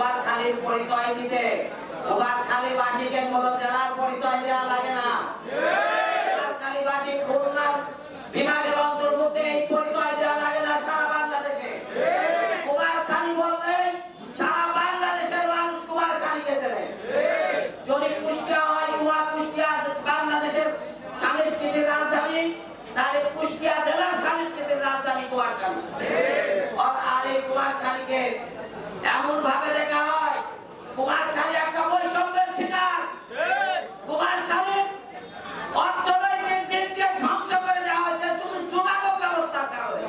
কুমারখালীর পরিচয় দিতে কুমারখালীবাসীকে কোন জেলার পরিচয় দেওয়া লাগে না কুমারখালীবাসী খুলনা বিভাগের অন্তর্ভুক্ত এই পরিচয় দেওয়া লাগে না সারা বাংলাদেশে কুমারখালী বললে সারা বাংলাদেশের মানুষ কুমারখালীকে চেনে যদি কুষ্টিয়া হয় কুমার কুষ্টিয়া বাংলাদেশের সাংস্কৃতিক রাজধানী তাহলে কুষ্টিয়া জেলার সাংস্কৃতিক রাজধানী কুমারখালী আর- আর এই কুমারখালীকে এমন ভাবে দেখা হয় কুমারখালী একটা বৈষম্যের শিকার কুমারখালীর অর্থনৈতিক দিককে ধ্বংস করে দেওয়া হয়েছে শুধু যোগাযোগ ব্যবস্থার কারণে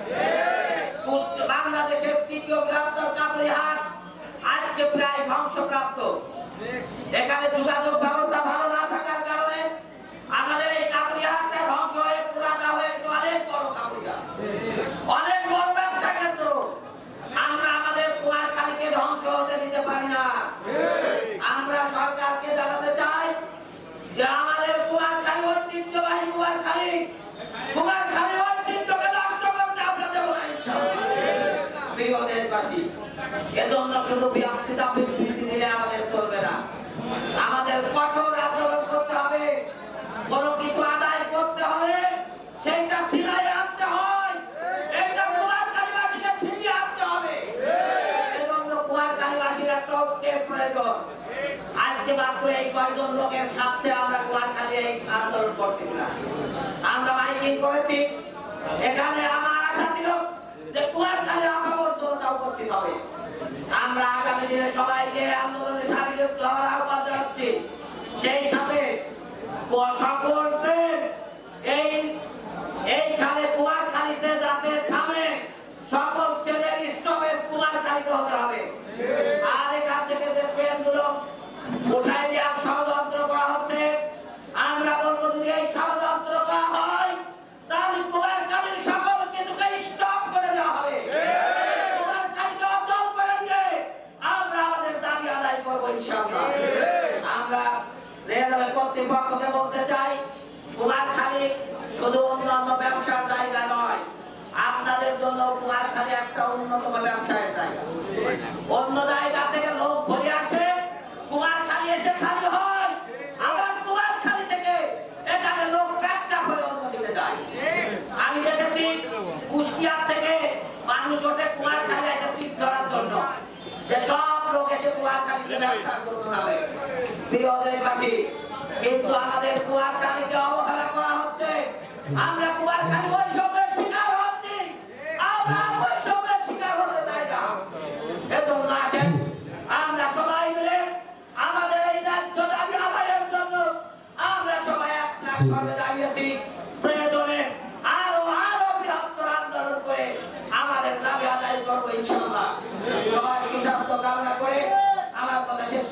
পূর্ব- বাংলাদেশের তৃতীয় বৃহত্তর কাপড়ি হাট আজকে প্রায় ধ্বংসপ্রাপ্ত। এখানে যোগাযোগ ব্যবস্থা ভালো না থাকার কারণে আমাদের এই কাপড়ি হাটটা ধ্বংস হয়ে পুরানা হয়ে গেছে অনেক বড় কাপড়ি হাট অনেক বড় ব্যবসা কেন্দ্র আমরা আমাদের কুয়ারখালীকে ধ্বংস হতে দিতে পারি না আমরা সরকারকে জানাতে চাই যে আমাদের কুয়ারখালী ঐতিহ্যবাহী কুয়ারখালী কুমারখালী ঐতিহ্যকে নষ্ট করতে আমরা দেব না ইনশাআল্লাহ। প্রিয় দেশবাসী এজন্য শুধু বিবৃতি দিলে আমাদের চলবে না। আমাদের কঠোর আন্দোলন করতে হবে। কোনো কিছু আদায় করতে হলে সেইটা সিলাই আনতে হয়। আজকে মাত্র এই কয়জন লোকের স্বার্থে আমরা এই আন্দোলন করতেছি না। আমরা আশা ছিল যে কুমারখালী আপামর জনতা উপস্থিত হবে। আমরা আগামী দিনে সবাইকে আন্দোলনে সামিল হওয়ার আহ্বান জানাচ্ছি। সেই সাথে সকল ট্রেন এই এইখানে কুমারখালীতে যাতে থামে, সকল ট্রেনের স্টপেজ কুমারখালীতে হতে হবে। আর এখান থেকে যে ট্রেনগুলো উঠায় কর্তৃপক্ষকে বলতে চাই, কুমারখালী শুধু অন্যান্য ব্যবসার জায়গা নয়, আপনাদের জন্য কুমারখালী একটা অন্যতম ব্যবসায়ের জায়গা। অন্য জায়গা থেকে লোক ভরে আসে, কুমারখালী এসে খালি হয়, আবার কুমারখালী থেকে এখানে লোক প্যাকটা হয়ে যায়। আমি দেখেছি কুষ্টিয়ার থেকে মানুষ ওঠে কুমারখালী এসে শীত ধরার জন্য। আমাদের কুমারখালীকে অবহেলা করা হচ্ছে। না। সবাই মিলে আমাদের দাবি আদায় করব ইনশাআল্লাহ। সবাই সুস্বাস্থ্য কামনা করে